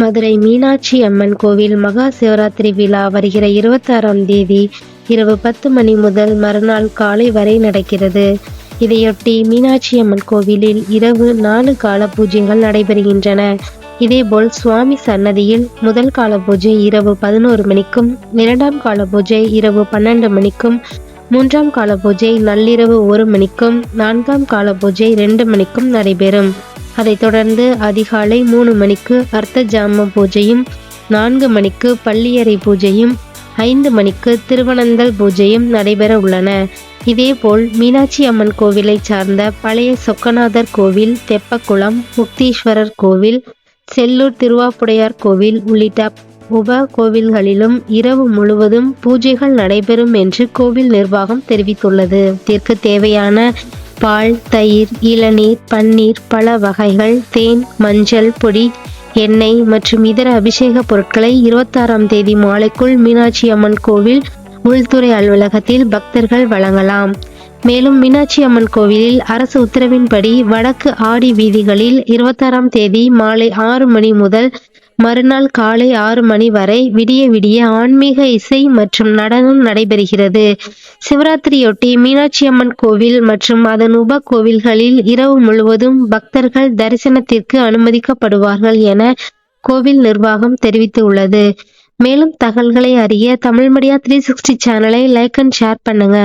மதுரை மீனாட்சி அம்மன் கோவில் மகா சிவராத்திரி விழா வருகிற இருபத்தாறாம் தேதி இரவு பத்து மணி முதல் மறுநாள் காலை வரை நடக்கிறது. இதையொட்டி மீனாட்சி அம்மன் கோவிலில் இரவு நாலு கால பூஜைகள் நடைபெறுகின்றன. இதேபோல் சுவாமி சன்னதியில் முதல் கால பூஜை இரவு பதினோரு மணிக்கும் இரண்டாம் கால பூஜை இரவு பன்னெண்டு மணிக்கும் மூன்றாம் கால பூஜை நள்ளிரவு ஒரு மணிக்கும் நான்காம் கால பூஜை ரெண்டு மணிக்கும் நடைபெறும். அதைத் தொடர்ந்து அதிகாலை மூணு மணிக்கு அர்த்த ஜாம பூஜையும் நான்கு மணிக்கு பள்ளியறை பூஜையும் ஐந்து மணிக்கு திருவனந்தல் பூஜையும் நடைபெற உள்ளன. இதேபோல் மீனாட்சி அம்மன் கோவிலை சார்ந்த பழைய சொக்கநாதர் கோவில் தெப்பக்குளம் முக்தீஸ்வரர் கோவில் செல்லூர் திருவாப்புடையார் கோவில் உள்ளிட்ட உப கோவில்களிலும் இரவு முழுவதும் பூஜைகள் நடைபெறும் என்று கோவில் நிர்வாகம் தெரிவித்துள்ளது. இதற்கு தேவையான பால் தயிர் இளநீர் பன்னீர் பல வகைகள் தேன் மஞ்சள் பொடி எண்ணெய் மற்றும் இதர அபிஷேக பொருட்களை இருபத்தாறாம் தேதி மாலைக்குள் மீனாட்சி அம்மன் கோவில் உள்துறை அலுவலகத்தில் பக்தர்கள் வழங்கலாம். மேலும் மீனாட்சி அம்மன் கோவிலில் அரசு உத்தரவின்படி வடக்கு ஆடி வீதிகளில் இருபத்தாறாம் தேதி மாலை ஆறு மணி முதல் மறுநாள் காலை ஆறு மணி வரை விடிய விடிய ஆன்மீக இசை மற்றும் நடனம் நடைபெறுகிறது. சிவராத்திரியொட்டி மீனாட்சி அம்மன் கோவில் மற்றும் அதன் உப கோவில்களில் இரவு முழுவதும் பக்தர்கள் தரிசனத்திற்கு அனுமதிக்கப்படுவார்கள் என கோவில் நிர்வாகம் தெரிவித்துள்ளது. மேலும் தகவல்களை அறிய தமிழ்மடியா த்ரீ சிக்ஸ்டி சேனலை லைக் அண்ட் ஷேர் பண்ணுங்க.